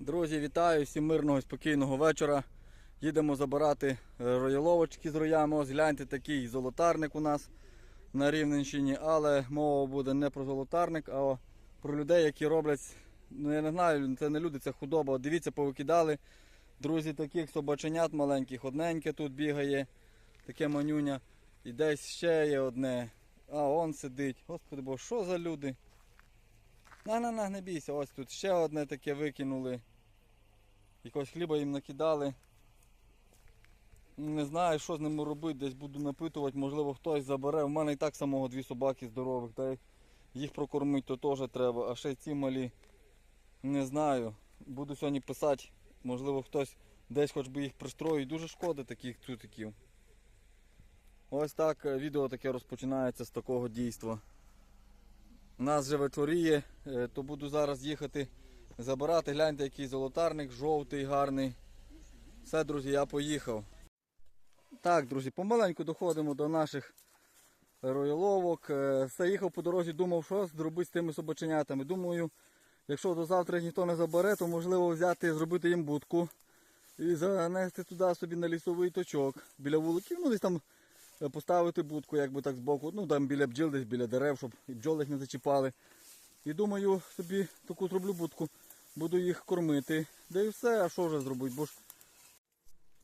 Друзі, вітаю! Всім мирного спокійного вечора. Їдемо забирати е, рояловочки з роями. Ось гляньте, такий золотарник у нас на Рівненщині. Але мова буде не про золотарник, а про людей, які роблять. Ну я не знаю, це не люди, це худоба. Дивіться, повикидали. Друзі, таких собаченят маленьких, одненьке тут бігає, таке манюня. І десь ще є одне. А, он сидить. Господи, бо що за люди? На, на, на, не бійся, ось тут ще одне таке викинули. Якогось хліба їм накидали. Не знаю, що з ними робити, десь буду напитувати, можливо хтось забере. У мене і так самого дві собаки здорових, та їх прокормити то теж треба, а ще ці малі. Не знаю. Буду сьогодні писати, можливо хтось десь хоч би їх пристроїть. Дуже шкода таких цутиків. Ось так е, відео таке розпочинається з такого дійства. Нас вже вечоріє, е, то буду зараз їхати забирати. Гляньте, який золотарник, жовтий, гарний. Все, друзі, я поїхав. Так, друзі, помаленьку доходимо до наших рояловок. Е, Все їхав по дорозі, думав, що зробити з тими собаченятами. Думаю, якщо до завтра ніхто не забере, то можливо взяти, зробити їм будку і занести туди собі на лісовий точок біля вуликів. Ну, десь там е, поставити будку, якби так збоку, ну там біля бджіл, десь біля дерев, щоб і бджоли їх не зачіпали. І думаю, собі таку зроблю будку, буду їх кормити. Да і все, а що вже зробити? Бо ж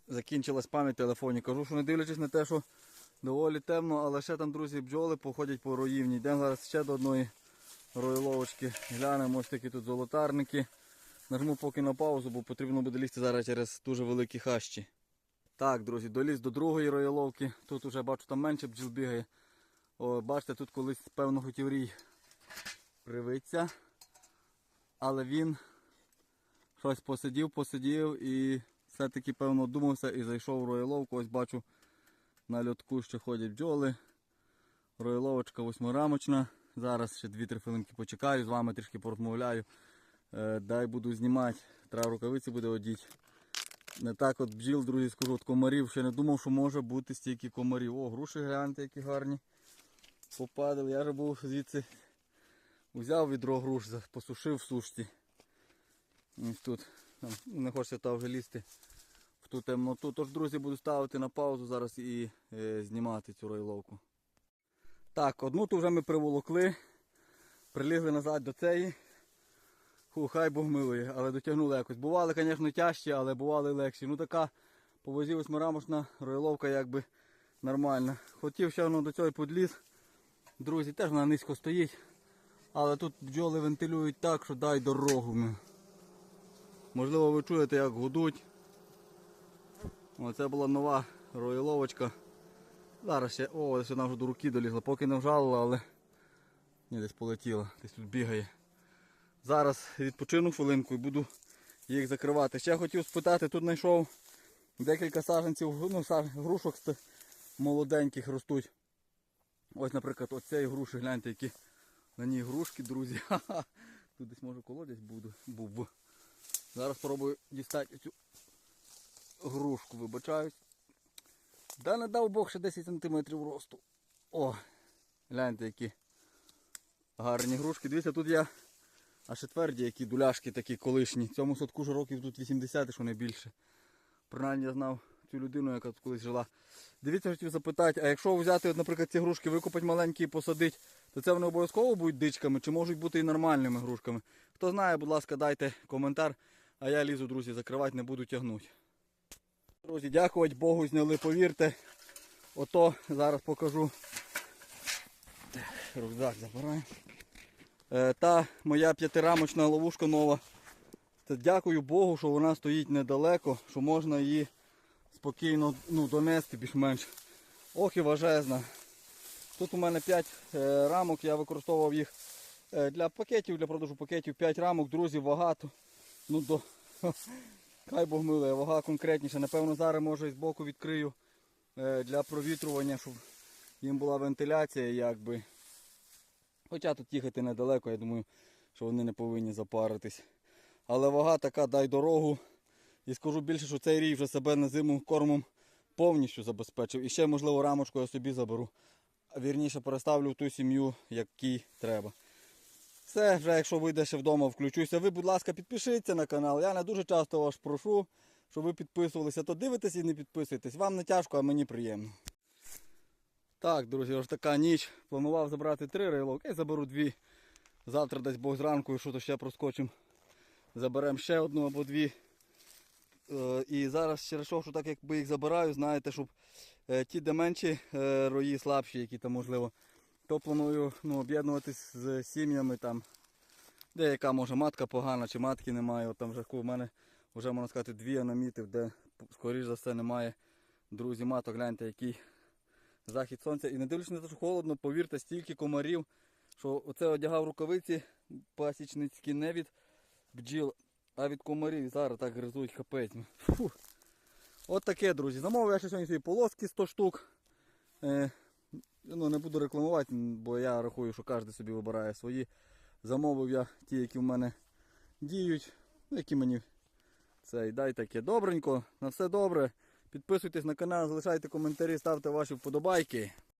закінчилась пам'ять телефоні. Кажу, що не дивлячись на те, що доволі темно, але ще там, друзі, бджоли походять по роївні. Йдемо зараз ще до одної роїловочки. Глянемо ось такі тут золотарники. Нажму поки на паузу, бо потрібно буде лізти зараз через дуже великі хащі. Так, друзі, доліз до другої рояловки. Тут уже бачу, там менше бджіл бігає. О, бачите, тут колись певно хотів рій привиться. Але він щось посидів, посидів і все-таки певно думався і зайшов в рояловку. Ось бачу на льотку, що ходять бджоли. Рояловочка восьмирамочна. Зараз ще 2-3 хвилинки почекаю, з вами трішки порозмовляю. Е, дай буду знімати, треба рукавиці буде одіти. Не так от бджіл, друзі, скажу, от комарів. Ще не думав, що може бути стільки комарів. О, груші гляньте, які гарні. Попадали. Я вже був звідси взяв відро груш, посушив в сушці. Ось тут. Там, не хочеться та вже лізти в ту темноту. Тож, друзі, буду ставити на паузу зараз і е, знімати цю ройловку. Так, одну ту вже ми приволокли. Прилізли назад до цієї. Фу, хай Бог милує, але дотягнули якось. Бували, звісно, тяжчі, але бували легші. Ну така по возі ройловка якби нормальна. Хотів ще воно до цього подліз. Друзі, теж вона низько стоїть. Але тут бджоли вентилюють так, що дай дорогу. Можливо, ви чуєте, як гудуть. Оце була нова ройловочка. Зараз ще, о, ось вона вже до руки долізла, поки не вжалила, але ні, десь полетіла, десь тут бігає. Зараз відпочину хвилинку і буду їх закривати. Ще хотів спитати, тут знайшов декілька саженців, ну, грушок молоденьких ростуть. Ось, наприклад, оцеї груші, гляньте, які на ній грушки, друзі. Тут десь може колодязь був. Зараз спробую дістати цю грушку, вибачаюсь. Да не дав Бог ще 10 см росту. О, гляньте, які гарні грушки. Дивіться, тут я аж тверді, які дуляшки такі колишні. Цьому садку ж років тут 80, що не більше. Принаймні я знав цю людину, яка тут колись жила. Дивіться, хотів запитати, а якщо взяти, от, наприклад, ці грушки, викопати маленькі і посадити, то це вони обов'язково будуть дичками чи можуть бути і нормальними грушками? Хто знає, будь ласка, дайте коментар, а я лізу, друзі, закривати не буду тягнути. Друзі, дякувати Богу, зняли, повірте. Ото зараз покажу. Рюкзак забираємо. Е, та моя п'ятирамочна ловушка нова. Це дякую Богу, що вона стоїть недалеко, що можна її спокійно ну, донести більш-менш. Ох і важезна. Тут у мене 5 е, рамок, я використовував їх е, для пакетів, для продажу пакетів 5 рамок, друзі, багато. Ну, до... Хай Бог милує, вага конкретніша. Напевно, зараз може і збоку відкрию е, для провітрування, щоб їм була вентиляція якби. Хоча тут їхати недалеко, я думаю, що вони не повинні запаритись. Але вага така, дай дорогу. І скажу більше, що цей рій вже себе на зиму кормом повністю забезпечив. І ще, можливо, рамочку я собі заберу. Вірніше переставлю в ту сім'ю, якій треба. Все, вже якщо вийде ще вдома, включуся. Ви, будь ласка, підпишіться на канал. Я не дуже часто вас прошу, щоб ви підписувалися. То дивитесь і не підписуйтесь. Вам не тяжко, а мені приємно. Так, друзі, ось така ніч. Планував забрати три рейловки, я заберу дві. Завтра десь Бог зранку, і що то ще проскочимо. Заберемо ще одну або дві. Е, і зараз через що, що так якби їх забираю, знаєте, щоб е, ті, де менші е, рої слабші, які там можливо, то планую ну, об'єднуватись з сім'ями там. Деяка може матка погана чи матки немає. От там вже у мене вже можна сказати дві я де скоріш за все немає. Друзі, маток, гляньте, який захід сонця. І не дивлячись на те, що холодно, повірте, стільки комарів, що оце одягав рукавиці пасічницькі не від бджіл, а від комарів. І зараз так гризуть капець. Фу. От таке, друзі. Замовив я ще сьогодні собі полоски 100 штук. Ну, не буду рекламувати, бо я рахую, що кожен собі вибирає свої. Замовив я ті, які в мене діють, ну, які мені цей дай таке добренько. На все добре. Підписуйтесь на канал, залишайте коментарі, ставте ваші вподобайки.